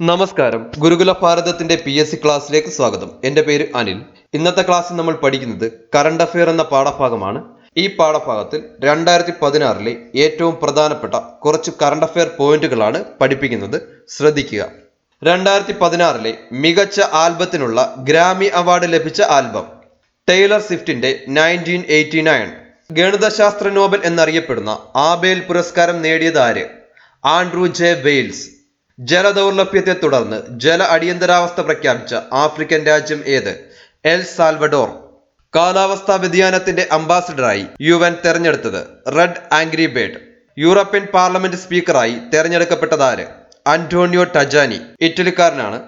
നമസ്കാരം. ഗുരുകുല ഭാരതത്തിന്റെ പി എസ് സി ക്ലാസ്സിലേക്ക് സ്വാഗതം. എന്റെ പേര് അനിൽ. ഇന്നത്തെ ക്ലാസ്സിൽ നമ്മൾ പഠിക്കുന്നത് കറണ്ട് അഫെയർ എന്ന പാഠഭാഗമാണ്. ഈ പാഠഭാഗത്തിൽ രണ്ടായിരത്തി പതിനാറിലെ ഏറ്റവും പ്രധാനപ്പെട്ട കുറച്ച് കറണ്ട് അഫെയർ പോയിന്റുകളാണ് പഠിപ്പിക്കുന്നത്. ശ്രദ്ധിക്കുക. രണ്ടായിരത്തി പതിനാറിലെ മികച്ച ആൽബത്തിനുള്ള ഗ്രാമി അവാർഡ് ലഭിച്ച ആൽബം ടൈലർ സ്വിഫ്റ്റിന്റെ നയന്റീൻ എയ്റ്റി നയൻ ഗണിതശാസ്ത്ര നോബൽ എന്നറിയപ്പെടുന്ന ആബേൽ പുരസ്കാരം നേടിയതാര് ആൻഡ്രൂ ജെ വെയിൽസ്. ജലദൗർലഭ്യത്തെ തുടർന്ന് ജല അടിയന്തരാവസ്ഥ പ്രഖ്യാപിച്ച ആഫ്രിക്കൻ രാജ്യം ഏത്? El Salvador. കാലാവസ്ഥാ വ്യതിയാനത്തിന്റെ അംബാസിഡറായി യു എൻ തെരഞ്ഞെടുത്തത് Red Angry Bird European Parliament സ്പീക്കറായി തെരഞ്ഞെടുക്കപ്പെട്ടതാര് അന്റോണിയോ ടജാനി. ഇറ്റലിക്കാരനാണ്.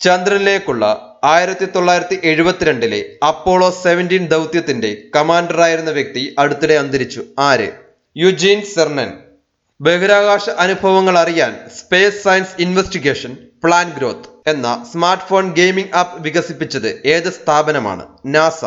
ചന്ദ്രനിലേക്കുള്ള ആയിരത്തി തൊള്ളായിരത്തി എഴുപത്തിരണ്ടിലെ അപ്പോളോ സെവന്റീൻ ദൗത്യത്തിന്റെ കമാൻഡറായിരുന്ന വ്യക്തി അടുത്തിടെ അന്തരിച്ചു. ആര്? Eugene Cernan. ബഹിരാകാശ അനുഭവങ്ങൾ അറിയാൻ space science investigation plan growth എന്ന സ്മാർട്ട് ഫോൺ ഗെയിമിംഗ് ആപ്പ് വികസിപ്പിച്ചത് ഏത് സ്ഥാപനമാണ്? നാസ.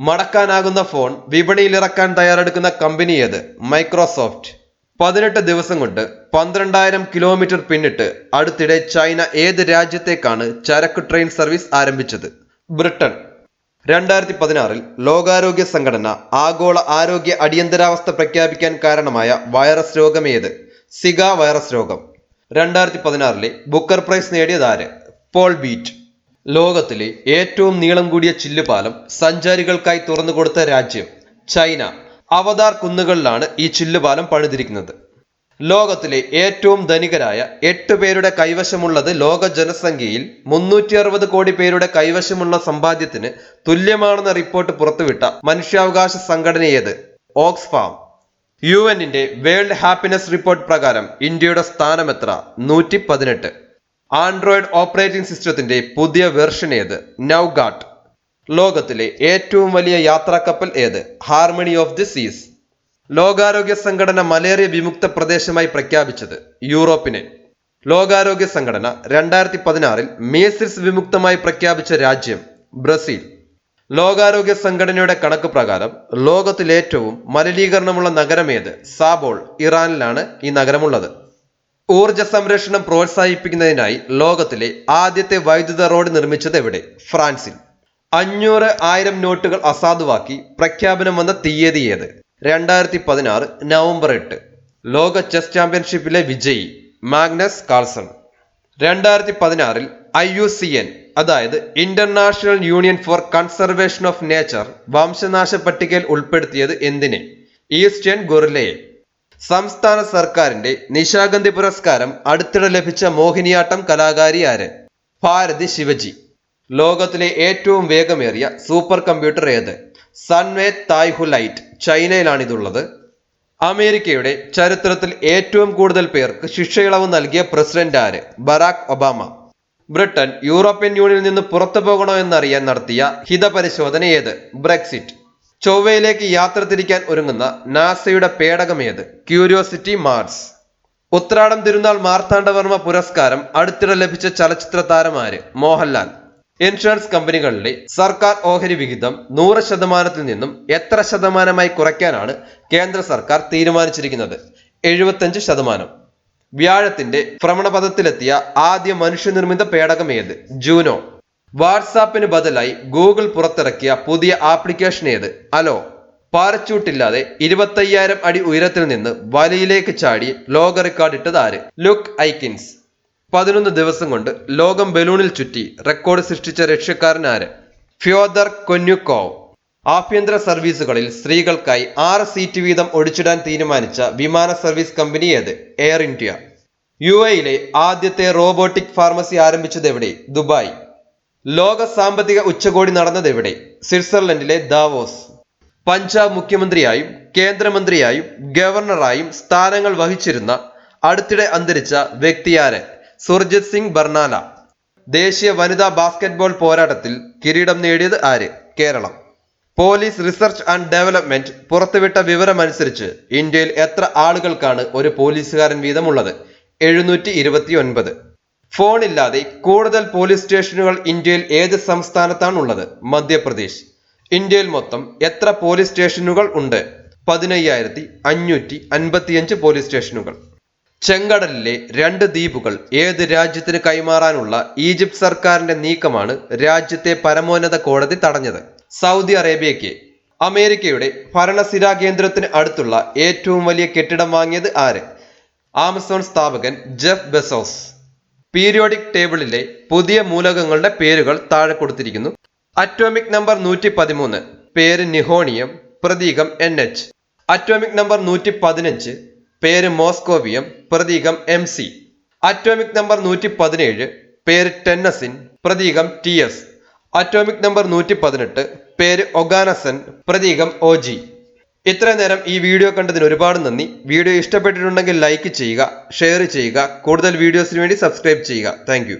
മടക്കാനാകുന്ന ഫോൺ വിപണിയിൽ ഇറക്കാൻ തയ്യാറെടുക്കുന്ന കമ്പനി ഏത്? മൈക്രോസോഫ്റ്റ് പതിനെട്ട് ദിവസം കൊണ്ട് പന്ത്രണ്ടായിരം കിലോമീറ്റർ പിന്നിട്ട് അടുത്തിടെ ചൈന ഏത് രാജ്യത്തേക്കാണ് ചരക്ക് ട്രെയിൻ സർവീസ് ആരംഭിച്ചത്? ബ്രിട്ടൻ. രണ്ടായിരത്തി പതിനാറിൽ ലോകാരോഗ്യ സംഘടന ആഗോള ആരോഗ്യ അടിയന്തരാവസ്ഥ പ്രഖ്യാപിക്കാൻ കാരണമായ വൈറസ് രോഗം ഏത്? സിഗ വൈറസ് രോഗം. രണ്ടായിരത്തി പതിനാറിലെ ബുക്കർ പ്രൈസ് നേടിയതാര് പോൾ ബീറ്റ്. ലോകത്തിലെ ഏറ്റവും നീളം കൂടിയ ചില്ലുപാലം സഞ്ചാരികൾക്കായി തുറന്നുകൊടുത്ത രാജ്യം ചൈന. അവതാർ കുന്നുകളിലാണ് ഈ ചില്ലുപാലം പണിതിരിക്കുന്നത്. ലോകത്തിലെ ഏറ്റവും ധനികരായ എട്ട് പേരുടെ കൈവശമുള്ളത് ലോക ജനസംഖ്യയിൽ മുന്നൂറ്റി അറുപത് കോടി പേരുടെ കൈവശമുള്ള സമ്പാദ്യത്തിന് തുല്യമാണെന്ന റിപ്പോർട്ട് പുറത്തുവിട്ട മനുഷ്യാവകാശ സംഘടനയേത് ഓക്സ്ഫാം. യു എന്നിന്റെ വേൾഡ് ഹാപ്പിനെസ് റിപ്പോർട്ട് പ്രകാരം ഇന്ത്യയുടെ സ്ഥാനം എത്ര? നൂറ്റി പതിനെട്ട് ആൻഡ്രോയിഡ് ഓപ്പറേറ്റിംഗ് സിസ്റ്റത്തിന്റെ പുതിയ വെർഷൻ ഏത്? നൗഗാട്ട്. ലോകത്തിലെ ഏറ്റവും വലിയ യാത്രാ കപ്പൽ ഏത്? Harmony of the Seas. ലോകാരോഗ്യ സംഘടന മലേറിയ വിമുക്ത പ്രദേശമായി പ്രഖ്യാപിച്ചത് യൂറോപ്പിനെ. ലോകാരോഗ്യ സംഘടന രണ്ടായിരത്തി പതിനാറിൽ മീസിൽസ് വിമുക്തമായി പ്രഖ്യാപിച്ച രാജ്യം ബ്രസീൽ. ലോകാരോഗ്യ സംഘടനയുടെ കണക്ക് പ്രകാരം ലോകത്തിലേറ്റവും മലിനീകരണമുള്ള നഗരമേത് സാബോൾ ഇറാനിലാണ് ഈ നഗരമുള്ളത്. ഊർജ സംരക്ഷണം പ്രോത്സാഹിപ്പിക്കുന്നതിനായി ലോകത്തിലെ ആദ്യത്തെ വൈദ്യുത റോഡ് നിർമ്മിച്ചത് എവിടെ? ഫ്രാൻസിൽ. അഞ്ഞൂറ് ആയിരം നോട്ടുകൾ അസാധുവാക്കി പ്രഖ്യാപനം വന്ന തീയതി ഏത്? രണ്ടായിരത്തി പതിനാറ് നവംബർ എട്ട്. ലോക ചെസ് ചാമ്പ്യൻഷിപ്പിലെ വിജയി മാഗ്നസ് കാൾസൺ. രണ്ടായിരത്തി പതിനാറിൽ ഐ യു സി എൻ അതായത് international union for conservation of nature വംശനാശ പട്ടികയിൽ ഉൾപ്പെടുത്തിയത് എന്തിനെ? ഈസ്റ്റേൺ ഗൊറില്ലയെ. സംസ്ഥാന സർക്കാരിന്റെ നിശാഗന്ധി പുരസ്കാരം അടുത്തിടെ ലഭിച്ച മോഹിനിയാട്ടം കലാകാരി ആര്? ഭാരതി ശിവജി. ലോകത്തിലെ ഏറ്റവും വേഗമേറിയ സൂപ്പർ കമ്പ്യൂട്ടർ ഏത്? സൺവേ തായ്ഹു ലൈറ്റ് ചൈനയിലാണ് ഇതുള്ളത് അമേരിക്കയുടെ ചരിത്രത്തിൽ ഏറ്റവും കൂടുതൽ പേർക്ക് ശിക്ഷയിളവ് നൽകിയ പ്രസിഡന്റ് ആര്? Barack Obama. ബ്രിട്ടൻ യൂറോപ്യൻ യൂണിയനിൽ നിന്ന് പുറത്തു പോകണോ എന്നറിയാൻ നടത്തിയ ഹിതപരിശോധന ഏത്? ബ്രെക്സിറ്റ്. ചൊവ്വയിലേക്ക് യാത്ര തിരിക്കാൻ ഒരുങ്ങുന്ന നാസയുടെ പേടകം ഏത്? Curiosity Mars. ഉത്രാടം തിരുനാൾ മാർത്താണ്ഡവർമ്മ പുരസ്കാരം അടുത്തിടെ ലഭിച്ച ചലച്ചിത്ര താരമാര് മോഹൻലാൽ. ഇൻഷുറൻസ് കമ്പനികളിലെ സർക്കാർ ഓഹരി വിഹിതം നൂറ് ശതമാനത്തിൽ നിന്നും എത്ര ശതമാനമായി കുറയ്ക്കാനാണ് കേന്ദ്ര സർക്കാർ തീരുമാനിച്ചിരിക്കുന്നത്? എഴുപത്തഞ്ച് ശതമാനം. വ്യാഴത്തിന്റെ ഭ്രമണപഥത്തിലെത്തിയ ആദ്യ മനുഷ്യനിർമ്മിത പേടകം ഏത്? ജൂനോ. വാട്സാപ്പിന് ബദലായി ഗൂഗിൾ പുറത്തിറക്കിയ പുതിയ ആപ്ലിക്കേഷൻ ഏത്? അലോ. പാരച്ചൂട്ടില്ലാതെ ഇരുപത്തയ്യായിരം അടി ഉയരത്തിൽ നിന്ന് വലയിലേക്ക് ചാടി ലോക റെക്കോർഡ് ഇട്ടത് ആര്? ലുക്ക് ഐക്കിൻസ് പതിനൊന്ന് ദിവസം കൊണ്ട് ലോകം ബലൂണിൽ ചുറ്റി റെക്കോർഡ് സൃഷ്ടിച്ച ആര് ഫ്യോദർ കൊന്യുക്കോവ്. ആഭ്യന്തര സർവീസുകളിൽ സ്ത്രീകൾക്കായി ആറ് സീറ്റ് വീതം ഒഴിച്ചിടാൻ തീരുമാനിച്ച വിമാന സർവീസ് കമ്പനി ഏത്? എയർ ഇന്ത്യ യു എയിലെ ആദ്യത്തെ റോബോട്ടിക് ഫാർമസി ആരംഭിച്ചത് എവിടെ? ദുബായ്. ലോക സാമ്പത്തിക ഉച്ചകോടി നടന്നത് എവിടെ? സ്വിറ്റ്സർലൻഡിലെ ദാവോസ്. പഞ്ചാബ് മുഖ്യമന്ത്രിയായും കേന്ദ്രമന്ത്രിയായും ഗവർണറായും സ്ഥാനങ്ങൾ വഹിച്ചിരുന്ന അടുത്തിടെ അന്തരിച്ച വ്യക്തിയാര് സുർജിത് സിംഗ് ബർണാല. ദേശീയ വനിതാ ബാസ്കറ്റ്ബോൾ പോരാട്ടത്തിൽ കിരീടം നേടിയത് ആര്? Keralam. Police research and development പുറത്തുവിട്ട വിവരമനുസരിച്ച് ഇന്ത്യയിൽ എത്ര ആളുകൾക്കാണ് ഒരു പോലീസുകാരൻ വീതമുള്ളത്? എഴുന്നൂറ്റി ഇരുപത്തി ഒൻപത് ഫോണില്ലാതെ കൂടുതൽ പോലീസ് സ്റ്റേഷനുകൾ ഇന്ത്യയിൽ ഏത് സംസ്ഥാനത്താണ് ഉള്ളത് മധ്യപ്രദേശ്. ഇന്ത്യയിൽ മൊത്തം എത്ര പോലീസ് സ്റ്റേഷനുകൾ ഉണ്ട്? പതിനയ്യായിരത്തി അഞ്ഞൂറ്റി അൻപത്തിയഞ്ച് പോലീസ് സ്റ്റേഷനുകൾ. ചെങ്കടലിലെ രണ്ട് ദ്വീപുകൾ ഏത് രാജ്യത്തിന് കൈമാറാനുള്ള ഈജിപ്ത് സർക്കാരിന്റെ നീക്കമാണ് രാജ്യത്തെ പരമോന്നത കോടതി തടഞ്ഞത്. സൗദി അറേബ്യയ്ക്ക് അമേരിക്കയുടെ ഭരണസിരാ കേന്ദ്രത്തിന് അടുത്തുള്ള ഏറ്റവും വലിയ കെട്ടിടം വാങ്ങിയത് ആര്? ആമസോൺ സ്ഥാപകൻ ജെഫ് ബെസോസ്. പീരിയോഡിക് ടേബിളിലെ പുതിയ മൂലകങ്ങളുടെ പേരുകൾ താഴെ കൊടുത്തിരിക്കുന്നു. അറ്റോമിക് നമ്പർ നൂറ്റി പതിമൂന്ന് പേര് നിഹോണിയം പ്രതീകം എൻ എച്ച്. അറ്റോമിക് നമ്പർ നൂറ്റി പതിനഞ്ച് പേര് മോസ്കോവിയം പ്രതീകം എം സി. അറ്റോമിക് നമ്പർ നൂറ്റി പതിനേഴ് പേര് ടെന്നസിൻ പ്രതീകം ടി എസ്. അറ്റോമിക് നമ്പർ നൂറ്റി പതിനെട്ട് പേര് ഒഗാനസൻ പ്രതീകം ഒ ജി. ഇത്രയും നേരം ഈ വീഡിയോ കണ്ടതിന് ഒരുപാട് നന്ദി. വീഡിയോ ഇഷ്ടപ്പെട്ടിട്ടുണ്ടെങ്കിൽ ലൈക്ക് ചെയ്യുക ഷെയർ ചെയ്യുക കൂടുതൽ വീഡിയോസിന് വേണ്ടി സബ്സ്ക്രൈബ് ചെയ്യുക. താങ്ക്